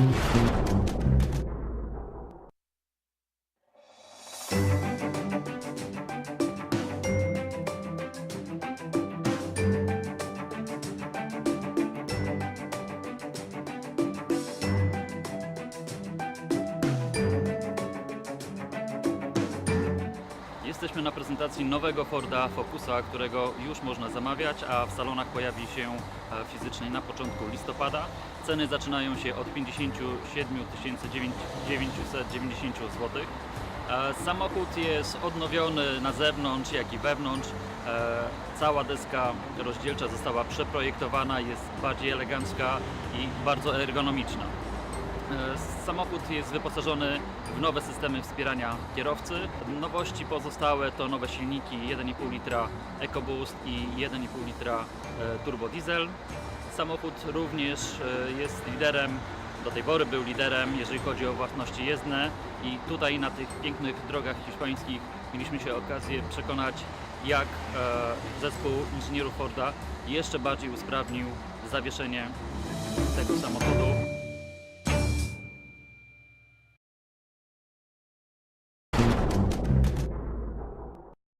Thank you. Jesteśmy na prezentacji nowego Forda Focusa, którego już można zamawiać, a w salonach pojawi się e, fizycznie na początku listopada. Ceny zaczynają się od 57 990 zł. Samochód jest odnowiony na zewnątrz, jak i wewnątrz. E, Cała deska rozdzielcza została przeprojektowana, jest bardziej elegancka i bardzo ergonomiczna. E, Samochód jest wyposażony w nowe systemy wspierania kierowcy. Nowości pozostałe to nowe silniki 1,5 litra EcoBoost i 1,5 litra e, turbo diesel. Samochód również e, jest liderem, do tej pory był liderem, jeżeli chodzi o własności jezdne i tutaj na tych pięknych drogach hiszpańskich mieliśmy się okazję przekonać, jak zespół inżynierów Forda jeszcze bardziej usprawnił zawieszenie tego samochodu.